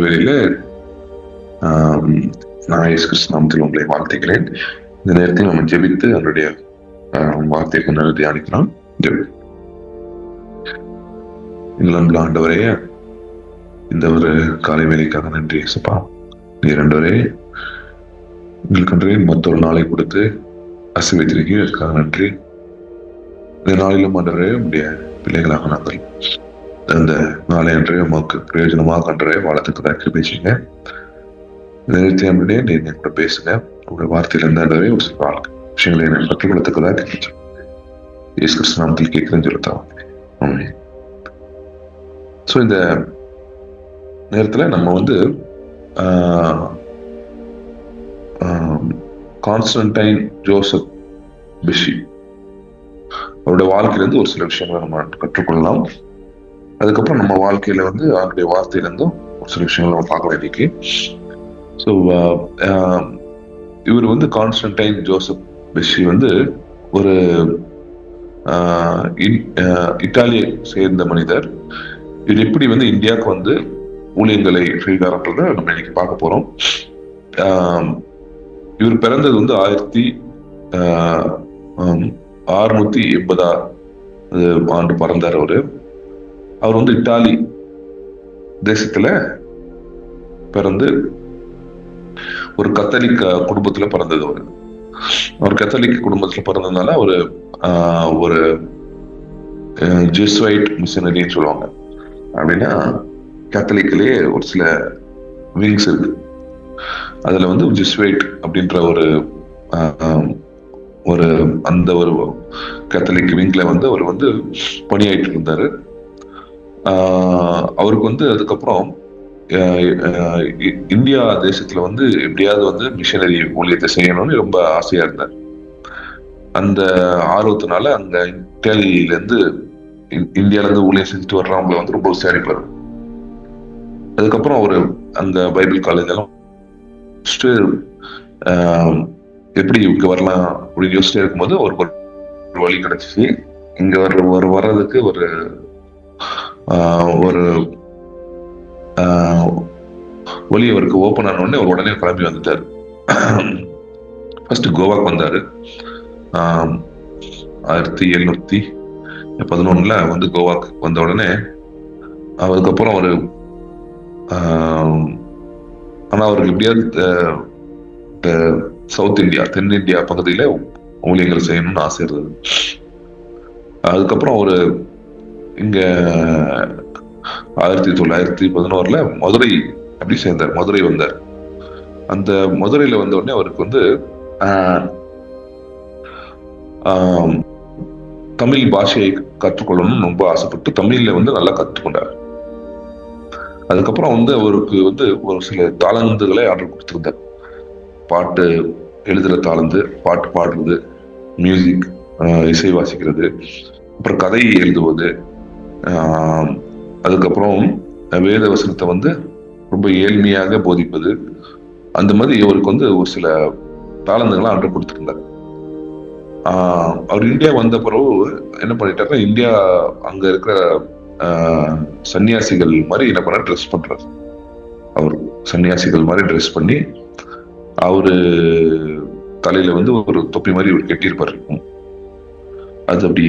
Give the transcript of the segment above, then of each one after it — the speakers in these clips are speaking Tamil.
இந்த காலை வேளையில நான் இயேசு கிறிஸ்து நாமத்தில் உங்களை வாழ்த்துகிறேன். இந்த நேரத்தில் நம்ம ஜெபித்து அவருடைய வார்த்தையை கொண்டு தியானிக்கலாம். ஜெபி. எங்கள் ஆண்டவரே இந்த ஒரு காலை வேலைக்காக நன்றி இயேசுப்பா. நீ ரெண்டவரே எங்களுக்கு அன்றே மொத்த நாளை கொடுத்து அசிவைத்திருக்கீங்க அதுக்காக நன்றி. இந்த நாளிலும் ஆண்டவரே உடைய பிள்ளைகளாக நாங்கள் அந்த நாளை அன்றே உமக்கு பிரயோஜனமாக அன்றே வாழத்துக்கு கிருபை செய்யுங்க இந்த நேரத்தை அன்றே என் கூட பேசுங்க. உங்களுடைய வார்த்தையில இருந்து ஒரு சில வாழ்க்கை விஷயங்களை எனக்கு கற்றுக் கொடுத்துக்கதா கேட்கும் இயேசு கிறிஸ்து நாமத்தில் கேட்கிறேன்னு சொல்லத்தான். ஸோ இந்த நேரத்துல நம்ம வந்து கான்ஸ்டன்டைன் ஜோசப் பிஷி அவருடைய வாழ்க்கையிலிருந்து ஒரு சில விஷயங்களை நம்ம கற்றுக்கொள்ளலாம். அதுக்கப்புறம் நம்ம வாழ்க்கையில வந்து அவருடைய வார்த்தையிலிருந்தும் ஒரு சில விஷயங்கள் நம்ம பார்க்கலாம் இன்னைக்கு ஸோ uh, um, இவர் வந்து கான்ஸ்டன்டைன் ஜோசப் பெஷி வந்து ஒரு uh, இட்டாலியை uh, இத்தாலியை சேர்ந்த மனிதர். இவர் எப்படி வந்து இந்தியாவுக்கு வந்து ஊழியங்களை செய்தார்ன்றத நம்ம இன்னைக்கு பார்க்க போறோம். Um, இவர் பிறந்தது வந்து ஆயிரத்தி um, அறுநூத்தி எண்பதா ஆண்டு பிறந்தார் அவரு. அவர் வந்து இத்தாலி தேசத்துல பிறந்து ஒரு கத்தலிக் குடும்பத்துல பிறந்தது அவர். அவர் கத்தலிக் குடும்பத்துல பிறந்ததுனால ஒரு ஒரு ஜெஸ்வைட் மிஷினரின்னு சொல்லுவாங்க. அப்படின்னா கேத்தலிக்லயே ஒரு சில விங்ஸ் இருக்கு. அதுல வந்து ஜெஸ்வைட் அப்படின்ற ஒரு ஒரு அந்த ஒரு கேத்தலிக் விங்ல வந்து அவர் வந்து பணியாயிட்டு இருந்தாரு. அவருக்கு வந்து அதுக்கப்புறம் இ- இந்தியா தேசத்துல வந்து எப்படியாவது வந்து மிஷினரி ஊழியத்தை செய்யணும்னு ரொம்ப ஆசையா இருந்தார். அந்த ஆர்வத்தினால அங்க இத்தாலியில இருந்து இந்தியால இருந்து ஊழியம் செஞ்சுட்டு வர்றவங்களை வந்து ரொம்ப விசாரிப்பாரு அதுக்கப்புறம் ஒரு அந்த பைபிள் காலேஜ் எல்லாம் எப்படி இங்க வரலாம் அப்படின்னு யோசிச்சுட்டே இருக்கும்போது அவருக்கு ஒரு வழி கிடைச்சிச்சு. இங்க வர்ற ஒரு வர்றதுக்கு ஒரு ஒரு ஒலி அவருக்கு ஓப்பன் ஆன உடனே அவர் உடனே கிளம்பி வந்துட்டார். ஃபர்ஸ்ட் கோவாக்கு வந்தார். ஆயிரத்தி எழுநூத்தி பதினொன்னுல வந்து கோவாக்கு வந்த உடனே அதுக்கப்புறம் அவர் ஆனால் அவருக்கு எப்படியாவது சவுத் இந்தியா தென் இந்தியா பகுதியில் ஊழியங்கள் செய்யணும்னு ஆசை இருந்தது. அதுக்கப்புறம் ஒரு இங்கே ஆயிரத்தி தொள்ளாயிரத்தி பதினோரில் மதுரை அப்படி சேர்ந்தார் மதுரை வந்தார். அந்த மதுரையில் வந்த உடனே அவருக்கு வந்து தமிழ் பாஷையை கற்றுக்கொள்ளணும்னு ரொம்ப ஆசைப்பட்டு தமிழில் வந்து நல்லா கற்றுக்கொண்டார். அதுக்கப்புறம் வந்து அவருக்கு வந்து ஒரு சில தாளந்துகளை ஆர்டர் கொடுத்துருந்தார். பாட்டு எழுதுகிற தாளந்து பாட்டு பாடுறது மியூசிக் இசை வாசிக்கிறது அப்புறம் கதை எழுதுவது அதுக்கப்புறம் வேத வசனத்தை வந்து ரொம்ப ஏழ்மையாக போதிப்பது. அந்த மாதிரி இவருக்கு வந்து ஒரு சில தாளந்துகளை ஆர்டர் கொடுத்துருந்தார். அவர் இந்தியா வந்த பிறகு என்ன பண்ணிட்டாருன்னா இந்தியா அங்க இருக்கிற சன்னியாசிகள் மாதிரி என்ன பண்ண ட்ரெஸ் பண்றாரு. அவர் சன்னியாசிகள் மாதிரி ட்ரெஸ் பண்ணி அவரு தலையில வந்து ஒரு தொப்பி மாதிரி ஒரு இருக்கும் அது அப்படி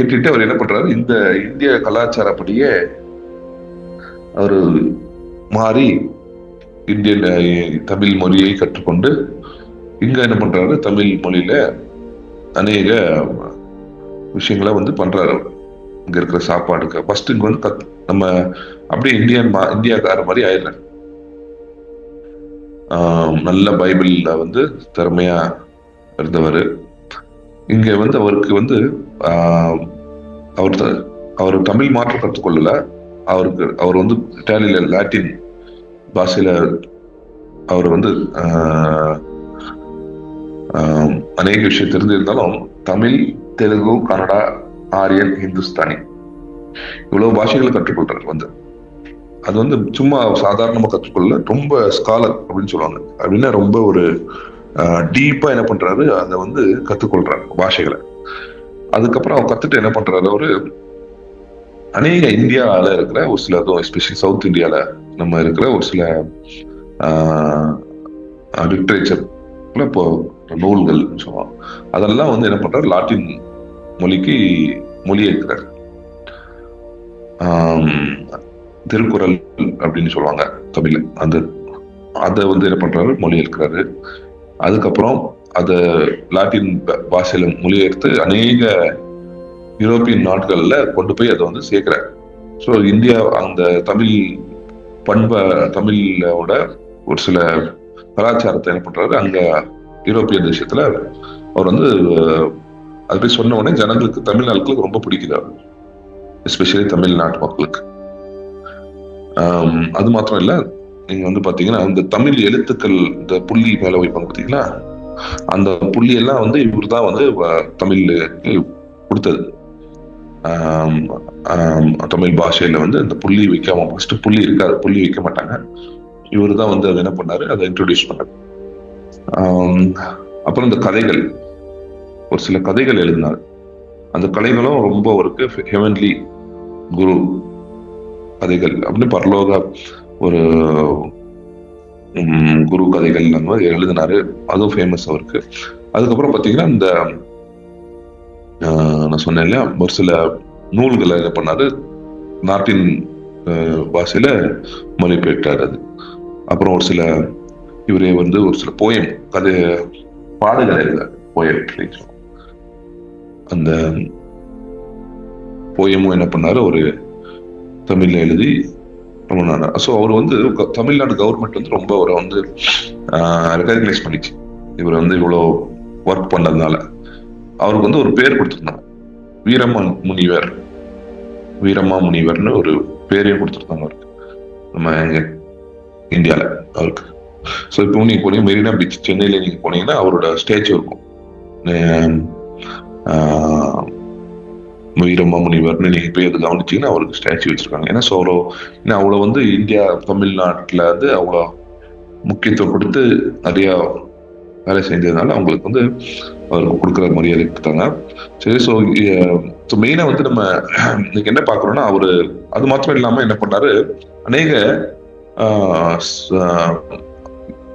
கிட்டிட்டு அவர் என்ன பண்றாரு? இந்த இந்திய கலாச்சாரப்படியே அவர் மாறி இந்தியன் தமிழ் மொழியை கற்றுக்கொண்டு இங்க என்ன பண்றாரு? தமிழ் மொழியில அநேக விஷயங்களை வந்து பண்றாரு இங்க இருக்கிற சாப்பாடுக்கு. ஃபர்ஸ்ட் இங்க வந்து கத் நம்ம அப்படியே இந்தியன் மா- இந்தியாக்கார மாதிரி ஆயிடுறாரு. நல்ல பைபிள்ல வந்து திறமையா இருந்தவர். இங்க வந்து அவருக்கு வந்து ஆஹ் அவர் அவர் தமிழ் மாற்றம் கற்றுக்கொள்ளல அவருக்கு அவர் வந்து இட்டாலியில லாட்டின் பாஷையில அவர் வந்து ஆஹ் அநேக விஷயம் தெரிஞ்சிருந்தாலும் தமிழ் தெலுங்கு கன்னடா ஆரியன் ஹிந்துஸ்தானி இவ்வளவு பாஷைகளை கற்றுக்கொள்றாரு வந்து. அது வந்து சும்மா சாதாரணமா கற்றுக்கொள்ள ரொம்ப ஸ்காலர் அப்படின்னு சொல்லுவாங்க. அப்படின்னா ரொம்ப ஒரு டீப்பா என்ன பண்றாரு அதை வந்து கத்துக்கொள்றாரு பாஷைகளை. அதுக்கப்புறம் அவர் கத்துட்டு என்ன பண்றாரு அவரு அநேக இந்தியாவில் இருக்கிற ஒரு சில எஸ்பெஷலி சவுத் இந்தியாவில் நம்ம இருக்கிற ஒரு சில லிட்ரேச்சர் இப்போ நூல்கள் சொல்லுவோம் அதெல்லாம் வந்து என்ன பண்றாரு லாட்டின் மொழிக்கு மொழியேற்கிறார். திருக்குறள் அப்படின்னு சொல்லுவாங்க தமிழ்ல அந்த அதை வந்து என்ன பண்றாரு மொழியேற்கிறாரு. அதுக்கப்புறம் அதை லாட்டின் பாஷையில மொழிபெயர்த்து அநேக யூரோப்பியன் நாட்களில் கொண்டு போய் அதை வந்து சேர்க்கிறார். ஸோ இந்தியா அந்த தமிழ் பண்பை தமிழோட ஒரு சில கலாச்சாரத்தை என்ன பண்றாரு அங்க யூரோப்பிய தேசத்துல அவர் வந்து அது போய் சொன்ன உடனே ஜனங்களுக்கு தமிழ் நாட்களுக்கு ரொம்ப பிடிக்குது எஸ்பெஷலி தமிழ்நாட்டு மக்களுக்கு. அது மாத்திரம் இல்லை நீங்க வந்து பாத்தீங்கன்னா இந்த தமிழ் எழுத்துக்கள் இந்த புள்ளி மேல வைப்பாங்க பாத்தீங்களா? அந்த புள்ளி எல்லாம் வந்து இவர் தான் வந்து தமிழ் கொடுத்தது. தமிழ் பாஷையில வந்து அந்த புள்ளி வைக்காம ஃபர்ஸ்ட் புள்ளி இருக்காது புள்ளி வைக்க மாட்டாங்க. இவர் தான் வந்து அதை என்ன பண்ணாரு அதை இன்ட்ரடியூஸ் பண்ணாரு. அப்புறம் இந்த கதைகள். ஒரு சில கதைகள் எழுதினார். அந்த கதைகளும் ரொம்ப அவருக்கு ஹெவன்லி குரு கதைகள். அப்படின்னு பரலோக ஒரு குரு கதைகள் அந்த மாதிரி எழுதினாரு. அதுவும் ஃபேமஸ் அவருக்கு. அதுக்கப்புறம் பார்த்தீங்கன்னா இந்த நான் சொன்னேன் இல்லையா ஒரு சில நூல்களை என்ன பண்ணாரு. நாட்டின் பாஷையில மொழிபெயர்த்தார் அது. அப்புறம் ஒரு சில இவரே வந்து ஒரு சில போயம் கதை பாடுகளை போயம் போயட்ரி அந்த போயமும் என்ன பண்ணாரு ஒரு தமிழ்ல எழுதி ஸோ அவர் வந்து தமிழ்நாடு கவர்மெண்ட் வந்து ரொம்ப அவரை வந்து ரெகக்னைஸ் பண்ணிச்சு. இவர் வந்து இவ்வளோ ஒர்க் பண்ணதுனால. அவருக்கு வந்து ஒரு பேர் கொடுத்துருந்தாங்க. வீரம்மா முனிவர். வீரம்மா முனிவர்னு ஒரு பேரையும் கொடுத்துருந்தாங்க அவருக்கு. நம்ம எங்க இந்தியாவில் அவருக்கு. ஸோ இப்போ நீங்கள் போனீங்க மெரினா பீச் சென்னையில் நீங்கள் போனீங்கன்னா அவரோட ஸ்டேச்சு இருக்கும். வீரம்மா முனிவர்னு நீங்க போய் அதை கவனிச்சிங்கன்னா அவருக்கு ஸ்டாச்சு வச்சிருக்காங்க. ஏன்னா ஸோ அவ்வளோ ஏன்னா அவ்வளோ வந்து இந்தியா தமிழ்நாட்டில் வந்து அவ்வளோ முக்கியத்துவம் கொடுத்து நிறையா வேலை செஞ்சதுனால அவங்களுக்கு வந்து அவருக்கு கொடுக்குற மரியாதை கொடுத்தாங்க. சரி ஸோ ஸோ மெயினாக வந்து நம்ம இன்னைக்கு என்ன பார்க்குறோம்னா அவர் அது மாத்திரம் இல்லாமல் என்ன பண்ணாரு? அநேக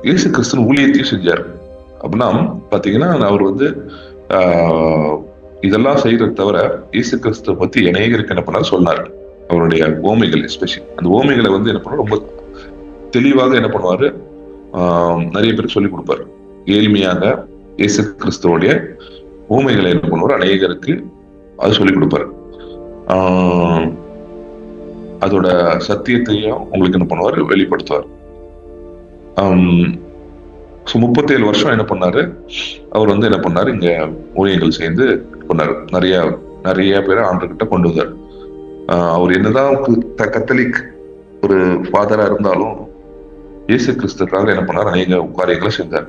இயேசு கிறிஸ்தன் ஊழியத்தையும் செஞ்சார். அப்படின்னா பார்த்தீங்கன்னா அவர் வந்து இதெல்லாம் செய்யறத தவிர இயேசு கிறிஸ்துவ பத்தி அநேகருக்கு என்ன பண்ணாரு? சொன்னார். அவருடைய ஓமைகள் எஸ்பெஷலி அந்த ஓமைகளை வந்து என்ன பண்ண ரொம்ப தெளிவாக என்ன பண்ணுவாரு? நிறைய பேருக்கு சொல்லி கொடுப்பாரு. ஏழ்மையாக இயேசு கிறிஸ்துவோடைய ஊமைகளை என்ன பண்ணுவார்? அநேகருக்கு அது சொல்லி கொடுப்பாரு. அதோட சத்தியத்தையும் உங்களுக்கு என்ன பண்ணுவார்? வெளிப்படுத்துவார். ஸோ முப்பத்தேழு வருஷம் என்ன பண்ணாரு? அவர் வந்து என்ன பண்ணாரு? இங்க ஊழியர்கள் சேர்ந்து பண்ணார் நிறைய நிறைய பேரை ஆண்டுகிட்ட கொண்டு வந்தார். அவர் என்னதான் கத்தலிக் ஒரு ஃபாதரா இருந்தாலும் இயேசு கிறிஸ்துக்காக என்ன பண்ணார்? அநேக காரியங்களை செஞ்சார்.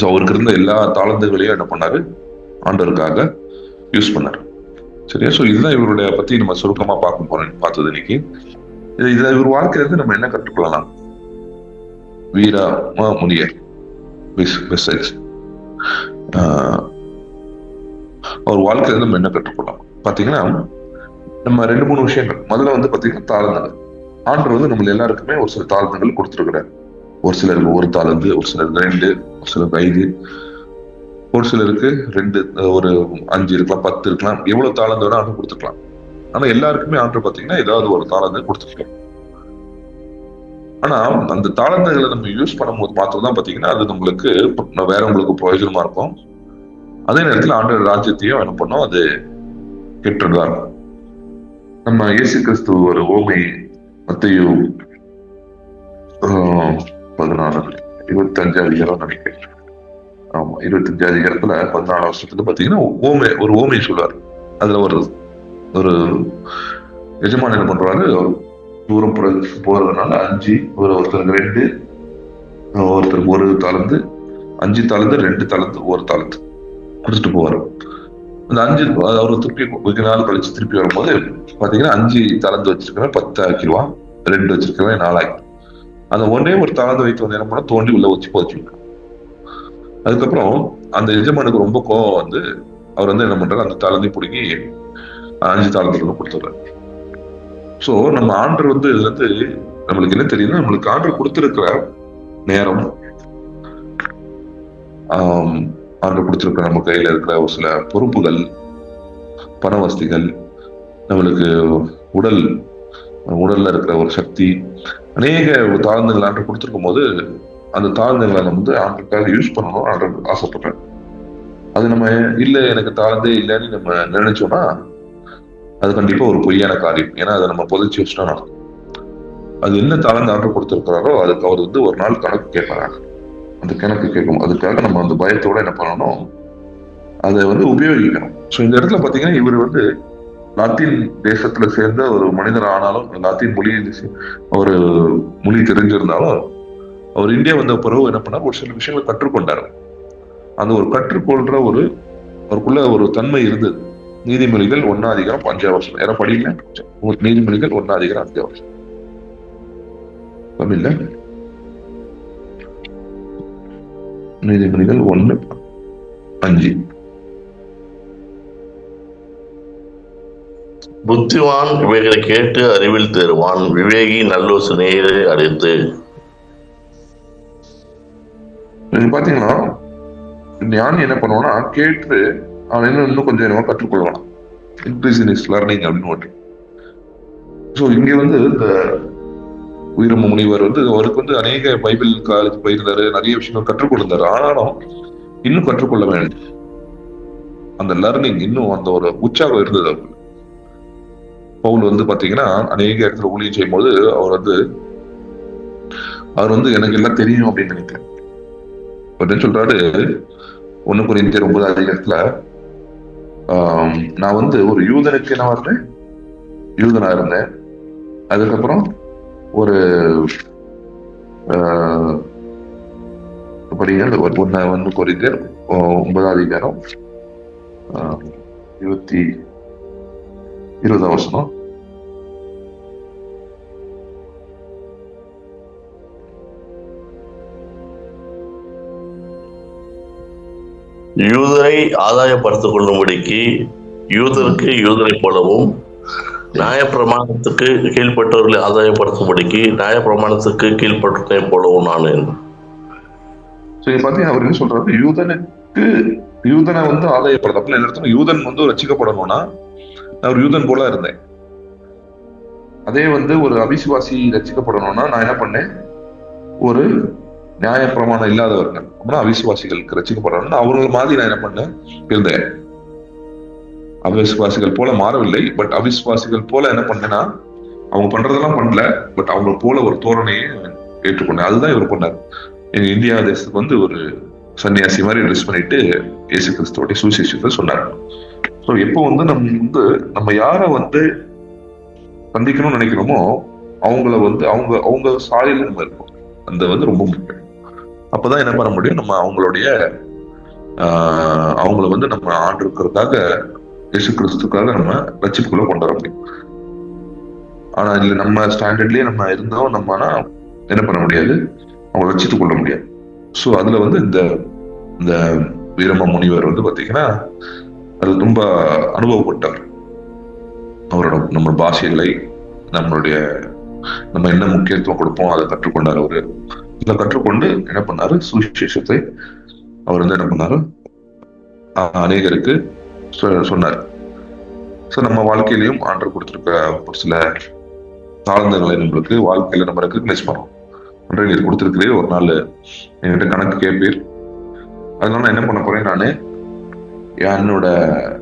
ஸோ அவருக்கு இருந்த எல்லா தாளந்துகளையும் என்ன பண்ணாரு? ஆண்டவருக்காக யூஸ் பண்ணார். சரியா? ஸோ இதுதான் இவருடைய பத்தி நம்ம சுருக்கமா பார்க்க போறோம் பார்த்தது இன்னைக்கு. இதை இவர் வாழ்க்கையில இருந்து நம்ம என்ன கற்றுக்கொள்ளலாம்? வீரா முனியர். மெசேஜ் அவர் வாழ்க்கையில நம்ம என்ன கற்றுக்கொள்ளலாம்? பாத்தீங்கன்னா நம்ம ரெண்டு மூணு விஷயங்கள். முதல்ல வந்து பாத்தீங்கன்னா தாழ்ந்தங்கள் ஆண்டு வந்து நம்ம எல்லாருக்குமே ஒரு சில தாழ்ந்தங்கள் கொடுத்துருக்கிறார். ஒரு சிலருக்கு ஒரு தாளந்து ஒரு சிலருக்கு ரெண்டு ஒரு சிலருக்கு ஐந்து ஒரு சிலருக்கு ரெண்டு ஒரு அஞ்சு இருக்கலாம் பத்து இருக்கலாம். எவ்வளவு தாளந்து வேணா ஆண்டு கொடுத்துருக்கலாம். ஆனா எல்லாருக்குமே ஆண்டு பாத்தீங்கன்னா ஏதாவது ஒரு தாளந்து கொடுத்துருக்கலாம் ஆனா அந்த தாளந்துகளை நம்ம யூஸ் பண்ணும்போது மாத்திரம் தான் பாத்தீங்கன்னா அது நம்மளுக்கு வேற உங்களுக்கு பிரயோஜனமா இருக்கும். அதே நேரத்தில் ஆண்டு ராஜ்யத்தையும் என்ன பண்ணோம்? அது கெட்டுறதா நம்ம இயேசு கிறிஸ்து ஒரு ஓமை மத்தையும் பதினாறு இருபத்தஞ்சு அதிகாரம் நினைக்கிறேன். ஆமா இருபத்தஞ்சு அதிகாரத்துல பதினாலு வருஷத்துல பாத்தீங்கன்னா ஓமை ஒரு ஓமை சொல்லுவார் அதுல ஒரு ஒரு எஜமான என்ன பண்றாரு? தூரம் போறதுனால அஞ்சு ஒரு ஒருத்தருக்கு ரெண்டு ஒருத்தருக்கு ஒரு தளர்ந்து அஞ்சு தளர்ந்து ரெண்டு தளர்ந்து ஒரு தளர்ந்து. கொடுத்துட்டு போவார். அந்த அஞ்சு அவர் திருப்பி கொஞ்ச நாள் கழிச்சு திருப்பி வரும்போது பாத்தீங்கன்னா அஞ்சு தளர்ந்து வச்சிருக்கிறேன் பத்து ஆக்கிடுவான் ரெண்டு வச்சிருக்கிறேன் நாலாக்கி. அந்த ஒன்னே ஒரு தளர்ந்து வைத்து வந்து என்ன பண்ணா தோண்டி உள்ள வச்சு போச்சு அதுக்கப்புறம் அந்த எஜமானுக்கு ரொம்ப கோவம் வந்து அவர் வந்து என்ன பண்றாரு? அந்த தளர்ந்து பிடிங்கி அஞ்சு தாளந்துகளும் கொடுத்துட்றாரு. ஸோ நம்ம ஆண்டர் வந்து இதுல இருந்து நம்மளுக்கு என்ன தெரியுதுன்னா நம்மளுக்கு ஆண்டர் கொடுத்துருக்கிற நேரம் ஆண்டு கொடுத்துருக்க நம்ம கையில் இருக்கிற ஒரு சில பொறுப்புகள் பண வசதிகள் நம்மளுக்கு உடல் உடல்ல இருக்கிற ஒரு சக்தி அநேக தாழ்ந்துகள் ஆண்டு கொடுத்துருக்கும் போது அந்த தாழ்ந்துகளை நம்ம வந்து ஆண்டுக்காக யூஸ் பண்ணணும் ஆண்டு ஆசைப்படுறேன். அது நம்ம இல்லை எனக்கு தாழ்ந்தே இல்லைன்னு நம்ம நினைச்சோம்னா அது கண்டிப்பா ஒரு பொய்யான காரியம். ஏன்னா அதை நம்ம புதைச்சி வச்சுட்டா நடக்கும். அது என்ன தாழ்ந்து ஆண்டு கொடுத்துருக்கிறாரோ அதுக்கு அவர் வந்து ஒரு நாள் கணக்கு கேட்பாங்க அந்த கணக்கு கேட்கும். அதுக்காக நம்ம அந்த பயத்தோட என்ன பண்ணணும்? அதை வந்து உபயோகிக்கணும். ஸோ இந்த இடத்துல பார்த்தீங்கன்னா இவர் வந்து லாத்தீன் தேசத்துல சேர்ந்த ஒரு மனிதர் ஆனாலும் லாத்தீன் மொழி ஒரு மொழி தெரிஞ்சிருந்தாலும் அவர் இந்தியா வந்த பிறகு என்ன பண்ணார்? ஒரு சில விஷயங்களை கற்றுக்கொண்டார். அந்த ஒரு கற்றுக்கொள்ற ஒரு அவருக்குள்ள ஒரு தன்மை இருந்தது. நீதிமொழிகள் ஒன்னா அதிகாரம் அஞ்சாவது வருஷம் யாரும் படிக்கல? நீதிமொழிகள் ஒன்னா அதிகாரம் அஞ்சாவது வருஷம் தமிழ்ல? நீதிமொழிகள் ஒண்ணு அஞ்சு. புத்திவான் இவைகளை கேட்டு அறிவில் தேறுவான். விவேகி நல்லோசனையை அடைத்து நீங்க பாத்தீங்கன்னா ஞானி என்ன பண்ணுவான்னா கேட்டு அவன் இன்னும் இன்னும் கொஞ்சம் என்னமோ கற்றுக்கொள்வான். இன்க்ரீஸ் இன் இஸ் லர்னிங் அப்படின்னு ஒன்று. ஸோ இங்க வந்து இந்த உயிரம முனிவர் வந்து அவருக்கு வந்து அநேக பைபிள் காலேஜ் போயிருந்தாரு நிறைய விஷயங்கள் கற்றுக்கொண்டிருந்தாரு ஆனாலும் இன்னும் கற்றுக்கொள்ள வேண்டும். அந்த லர்னிங் இன்னும் அந்த ஒரு உற்சாகம் இருந்தது அவருக்கு. பவுல் வந்து பாத்தீங்கன்னா அநேக இடத்துல ஊழியம் செய்யும் போது அவர் வந்து அவர் வந்து எனக்கு எல்லாம் தெரியும் அப்படின்னு நினைக்கிறேன் என்ன சொல்றாரு? ஒண்ணு குறிந்தியர் ஒன்பது அதிகாரத்துல நான் வந்து ஒரு யூதனுக்கு என்ன இருந்தேன் யூதனா இருந்தேன். அதுக்கப்புறம் ஒரு ஆஹ், படிங்க ஒரு ஒண்ணு ஒன்பதாம் அதிகாரம் ஆஹ், இருபத்தி இருபதாம் வருஷம் யூதரை ஆதாயப்படுத்திக் கொள்ளும்படிக்கு யூதருக்கு யூதரை போலவும் நியாயப்பிரமாணத்துக்கு கீழ்பட்டவர்களை ஆதாயப்படுத்தும்படிக்கு நியாயப்பிரமாணத்துக்கு கீழ்பட்டதை போலவும் நான் சோ பாத்தீங்கன்னா அவர் என்ன சொல்றாரு? யூதனுக்கு யூதனை வந்து ஆதாயப்படுது அப்படின்னு என்ன யூதன் வந்து ரசிக்கப்படணும்னா நான் ஒரு யூதன் போல இருந்தேன். அதே வந்து ஒரு அவிசுவாசி ரசிக்கப்படணும்னா நான் என்ன பண்ணேன்? ஒரு நியாய பிரமாணம் இல்லாதவர்கள் அப்படின்னா அவிசுவாசிகளுக்கு ரசிக்கப்படணும்னா அவர்கள் மாதிரி நான் என்ன பண்ணேன்? இருந்தேன். அவிசுவாசிகள் போல மாறவில்லை பட் அவிஸ்வாசிகள் போல என்ன பண்ணேன்னா அவங்க பண்றதெல்லாம் பண்ணல பட் அவங்க போல ஒரு தோரணையை ஏற்றுக்கொண்டேன். அதுதான் இவர் பண்ணார். எங்க இந்தியா தேசத்துக்கு வந்து ஒரு சன்னியாசி மாதிரி ட்ரெஸ் பண்ணிட்டு இயேசு கிறிஸ்துவோடைய சுவிசேஷத்தை சொன்னார். ஸோ எப்போ வந்து நம்ம வந்து நம்ம யாரை வந்து சந்திக்கணும்னு நினைக்கிறோமோ அவங்கள வந்து அவங்க அவங்க சாலையில நம்ம இருக்கோம். அந்த வந்து ரொம்ப முக்கியம். அப்பதான் என்ன பண்ண முடியும்? நம்ம அவங்களுடைய அவங்கள வந்து நம்ம ஆண்டு இருக்கிறதுக்காக இயேசு கிறிஸ்துக்காக நம்ம ரச்சிப்புக்குள்ள கொண்டு வர முடியும். ஆனா இதுல நம்ம ஸ்டாண்டர்ட்லயே நம்ம இருந்தோம் நம்ம ஆனா என்ன பண்ண முடியாது? அவங்க ரட்சித்துக் கொள்ள முடியாது. ஸோ அதுல வந்து இந்த இந்த வீரம முனிவர் வந்து பாத்தீங்கன்னா அது ரொம்ப அனுபவப்பட்டார். அவரோட நம்ம பாஷைகளை நம்மளுடைய நம்ம என்ன முக்கியத்துவம் கொடுப்போம் அதை கற்றுக்கொண்டார் அவரு. இதை கற்றுக்கொண்டு என்ன பண்ணாரு? சுவிசேஷத்தை அவர் வந்து என்ன பண்ணாரு? அநேகருக்கு சொன்னார். ஸோ நம்ம வாழ்க்கையிலையும் ஆண்டர் கொடுத்துருக்க ஒரு சில தாழ்ந்தங்களை நம்மளுக்கு வாழ்க்கையில நம்ம ரெக்கக்னைஸ் பண்ணோம். ஒன்றை நீர் கொடுத்துருக்கிறீர் ஒரு நாள் என்கிட்ட கணக்கு கேட்பீர். அதனால நான் என்ன பண்ண போறேன் நான் என்னோட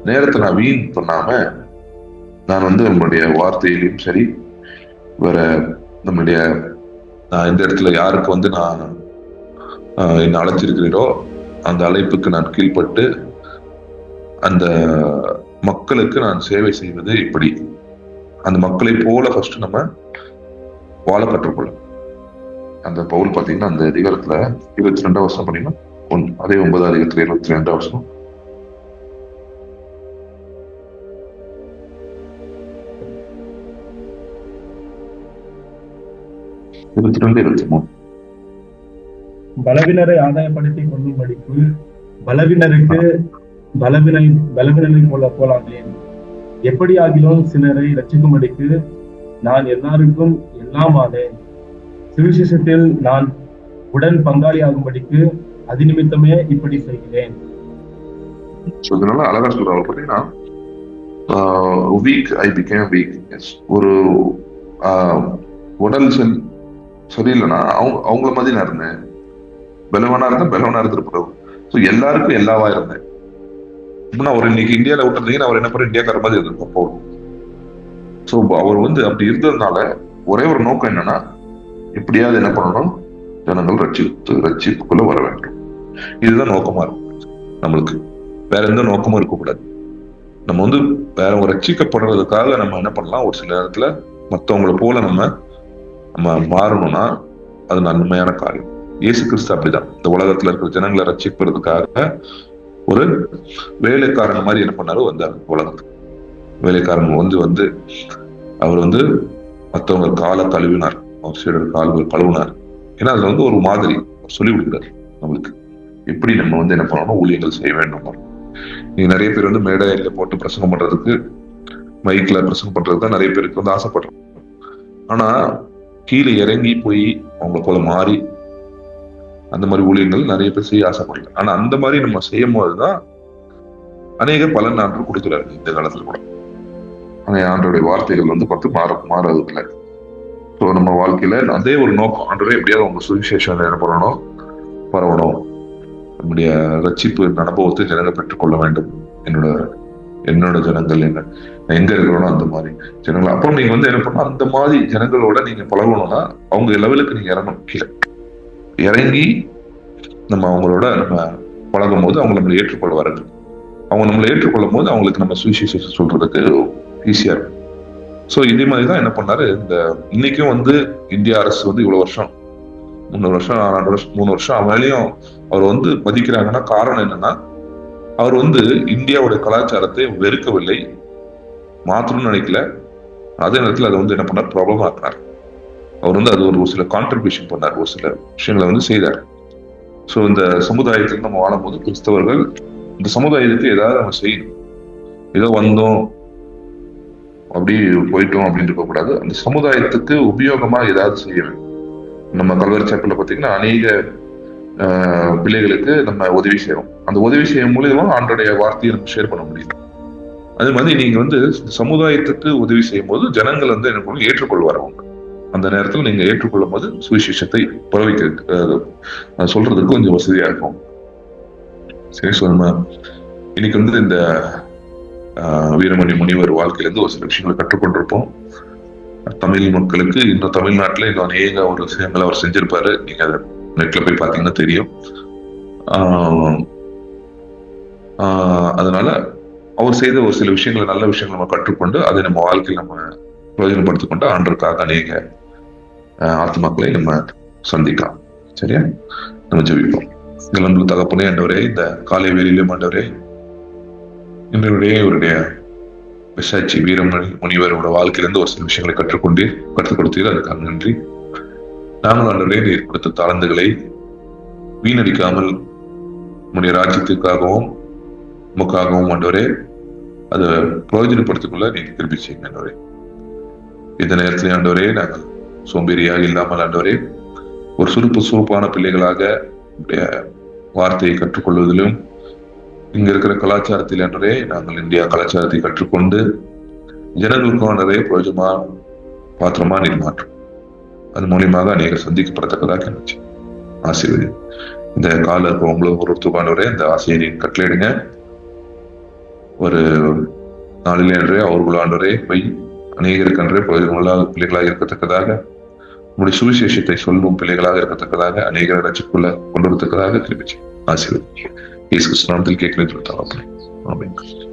நேரத்தை நான் வீண் பண்ணாம நான் வந்து நம்மளுடைய வார்த்தையிலையும் சரி வேற நம்மளுடைய நான் இந்த இடத்துல யாருக்கு வந்து நான் என்னை அழைச்சிருக்கிறீரோ அந்த அழைப்புக்கு நான் கீழ்ப்பட்டு அந்த மக்களுக்கு நான் சேவை செய்வது இப்படி. அந்த மக்களை போல ஃபர்ஸ்ட் நம்ம வாழ கற்றுக்கொள்ளும் அந்த பவுல் பாத்தீங்கன்னா அந்த அதிகாரத்துல இருபத்தி ரெண்டாம் வருஷம் பண்ணீங்கன்னா ஒன்- அதே ஒன்பதாம் அதிகாரத்துல இருபத்தி ரெண்டாம் வருஷம் இருபத்தி ரெண்டு இருபத்தி மூணு. பலவினரை ஆதாயப்படுத்தி கொள்ளும்படிக்கு பலவினருக்கு பலவினை பலவினரை போல எப்படி எப்படியாகிலும் சிலரை ரட்சிக்கும்படிக்கு நான் எல்லாருக்கும் எல்லாம் ஆனேன். சுவிசேஷத்தில் நான் உடன் பங்காளி ஆகும்படிக்கு அது நிமித்தமே இப்படி செய்கிறேன். ஸோ இதனால அழகா சொல்றாங்க பாத்தீங்கன்னா வீக் ஐ பிகேம் வீக் ஒரு ஆஹ், உடல் செல் சரியில்லைன்னா அவங்க அவங்கள மாதிரி நான் இருந்தேன். பலவனா இருந்தேன் பலவனா இருந்திருப்போம். ஸோ எல்லாருக்கும் எல்லாவா இருந்தேன். இப்போ அவர் இன்னைக்கு இந்தியாவில் விட்டுருந்தீங்கன்னா அவர் என்ன பண்ண இந்தியாக்கார மாதிரி இருந்திருப்போம் ஸோ அவர் வந்து அப்படி இருந்ததுனால ஒரே ஒரு நோக்கம் என்னன்னா எப்படியாவது என்ன பண்ணணும்? ஜனங்கள் ரட்சித்து ரட்சிப்புக்குள்ள வர வேண்டும். இதுதான் நோக்கமா இருக்கும். நம்மளுக்கு வேற எந்த நோக்கமும் இருக்கக்கூடாது. நம்ம வந்து வேற ஒரு ரட்சிக்கப்படுறதுக்காக நம்ம என்ன பண்ணலாம்? ஒரு சில நேரத்துல மத்தவங்கள போல நம்ம நம்ம மாறணும்னா அது நன்மையான காரியம். இயேசு கிறிஸ்து அப்படிதான். இந்த உலகத்துல இருக்கிற ஜனங்களை ரட்சிக்கிறதுக்காக ஒரு வேலைக்காரன் மாதிரி என்ன பண்ணாரு வந்தார் உலகத்துக்கு வேலைக்காரன் வந்து வந்து அவர் வந்து மற்றவங்க காலை கழுவினார். அவர் சீடர் கால்கள் கழுவினார். ஏன்னா அதுல வந்து ஒரு மாதிரி சொல்லி கொடுக்குறாரு நம்மளுக்கு. எப்படி நம்ம வந்து என்ன பண்ணணும் ஊழியங்கள் செய்ய வேண்டும் நீங்க நிறைய பேர் வந்து மேடையில போட்டு பிரசங்கம் பண்றதுக்கு மைக்ல பிரசங்கம் பண்றதுக்கு தான் நிறைய பேருக்கு வந்து ஆசைப்படுறோம் ஆனா கீழே இறங்கி போய் அவங்கள போல மாறி அந்த மாதிரி ஊழியங்கள் நிறைய பேர் செய்ய ஆசைப்படல ஆனா அந்த மாதிரி நம்ம செய்யும் போதுதான் அநேக பலன் ஆண்டு கொடுக்குறாரு இந்த காலத்துல கூட. ஆனா ஆண்டோடைய வார்த்தைகள் வந்து பார்த்து மாற மாறது இல்லை ஸோ நம்ம வாழ்க்கையில அதே ஒரு நோக்கம். ஆண்டோட எப்படியாவது உங்க சுவிசேஷம் என்ன பண்ணணும்? பரவணும். நம்முடைய ரட்சிப்பு அனுபவத்தை ஜனங்கள் பெற்றுக்கொள்ள வேண்டும். என்னோட என்னோட ஜனங்கள் என்ன எங்க இருக்கிறோம் அந்த மாதிரி. ஜனங்கள் அப்போ நீங்க வந்து என்ன பண்ணணும்? அந்த மாதிரி ஜனங்களோட நீங்க பழகணும்னா அவங்க லெவலுக்கு நீங்க இறங்கணும் கீழே. இறங்கி நம்ம அவங்களோட நம்ம பழகும் போது அவங்க நம்மளை ஏற்றுக்கொள்ள வரது அவங்க நம்மளை ஏற்றுக்கொள்ளும் போது அவங்களுக்கு நம்ம சுவிசேஷம் சொல்றதுக்கு ஈஸியா இருக்கும் ஸோ இதே மாதிரி தான் என்ன பண்ணாரு? இந்த இன்னைக்கும் வந்து இந்திய அரசு வந்து இவ்வளவு வருஷம் முந்நூறு வருஷம் நாலு வருஷம் மூணு வருஷம் மேலேயும் அவர் வந்து மதிக்கிறாங்கன்னா காரணம் என்னன்னா அவர் வந்து இந்தியாவுடைய கலாச்சாரத்தை வெறுக்கவில்லை. மாற்றணும்னு நினைக்கல. அதே நேரத்தில் அதை வந்து என்ன பண்ணார்? ப்ராப்ளமாக ஆக்கினார் அவர் வந்து அது ஒரு சில கான்ட்ரிபியூஷன் பண்ணார் ஒரு சில விஷயங்களை வந்து செய்தார். ஸோ இந்த சமுதாயத்தில் நம்ம வாழும்போது கிறிஸ்தவர்கள் இந்த சமுதாயத்துக்கு ஏதாவது நம்ம செய்யணும். ஏதோ வந்தோம் அப்படி போயிட்டோம் அப்படின்னு இருக்கக்கூடாது. அந்த சமுதாயத்துக்கு உபயோகமா ஏதாவது செய்ய வேண்டும். நம்ம கல்வரி சாப்பில் பார்த்தீங்கன்னா அநேக ஆஹ், பிள்ளைகளுக்கு நம்ம உதவி செய்யறோம். அந்த உதவி செய்யும் மூலியமா ஆண்டோடைய வார்த்தையை நம்ம ஷேர் பண்ண முடியும். அதே மாதிரி நீங்க வந்து சமுதாயத்துக்கு உதவி செய்யும் போது ஜனங்கள் வந்து என்ன ஏற்றுக்கொள்வார் அவங்க அந்த நேரத்தில் நீங்க ஏற்றுக்கொள்ளும் போது சுவிசேஷத்தை பரவிக்க சொல்றதுக்கு கொஞ்சம் வசதியா இருக்கும். சரி ஸோ நம்ம இன்னைக்கு வந்து இந்த ஆஹ், வீரமணி முனிவர் வாழ்க்கையிலேருந்து ஒரு சில விஷயங்களை கற்றுக்கொண்டிருப்போம். தமிழ் மக்களுக்கு இன்னும் தமிழ்நாட்டில் இன்னும் அநேக ஒரு விஷயங்களை அவர் செஞ்சிருப்பாரு. நீங்க அதை நெட்ல போய் பார்த்தீங்கன்னா தெரியும். அதனால அவர் செய்த ஒரு சில விஷயங்களை நல்ல விஷயங்களை நம்ம கற்றுக்கொண்டு அதை நம்ம வாழ்க்கையில் நம்ம பிரயோஜனப்படுத்திக்கொண்டு ஆண்டருக்காக அநேக ஆத்மாக்களை நம்ம சந்திக்கலாம். சரியா? நம்ம ஜெபிப்போம். இளம்பு தகப்பனே ஆண்டவரே இந்த காலை வேலையிலும் ஆண்டவரே இன்றைய இவருடைய விசாட்சி வீரமணி முனிவரோட வாழ்க்கையிலிருந்து ஒரு சில விஷயங்களை கற்றுக்கொண்டு கற்றுக் கொடுத்தீர் அதுக்காக நன்றி. நாங்கள் ஆண்டவரே நீர் கொடுத்த தாளந்துகளை வீணடிக்காமல் நம்முடைய ராஜ்யத்துக்காகவும் உமக்காகவும் ஆண்டவரே அதை பிரயோஜனப்படுத்திக்கொள்ள நீங்கள் நீங்க திருப்பி செய்யுங்க ஆண்டவரே. இந்த நேரத்திலே ஆண்டவரே நாங்கள் சோம்பேறியாக இல்லாமல் ஆண்டவரே ஒரு சுறுப்பு சுறுப்பான பிள்ளைகளாக வார்த்தையை கற்றுக்கொள்வதிலும் இங்க இருக்கிற கலாச்சாரத்தில் என்றே நாங்கள் இந்தியா கலாச்சாரத்தை கற்றுக்கொண்டு ஜனங்களுக்கும் ஆண்டவரே பிரயோஜனமா பாத்திரமா நீர் மாற்றும். அது மூலியமாக அநேக சந்திக்கப்படத்தக்கதாக இருந்துச்சு. ஆசீர்வதி இந்த கால இருக்கிறவங்களும் ஒரு இந்த ஆசையை நீங்க கட்டளையிடுங்க. ஒரு நாளிலே என்றே அவர்களாண்டவரே போய் அநேகருக்கு அன்றே பிள்ளைகளாக இருக்கத்தக்கதாக உங்களுடைய சுவிசேஷத்தை சொல்லும் பிள்ளைகளாக இருக்கத்தக்கதாக அநேக ரசிக்குள்ள கொண்டு வரத்தக்கதாக திருப்பிச்சு ஆசீர்வதி இயேசு கிறிஸ்து நாமத்தில் கேட்கிறேன்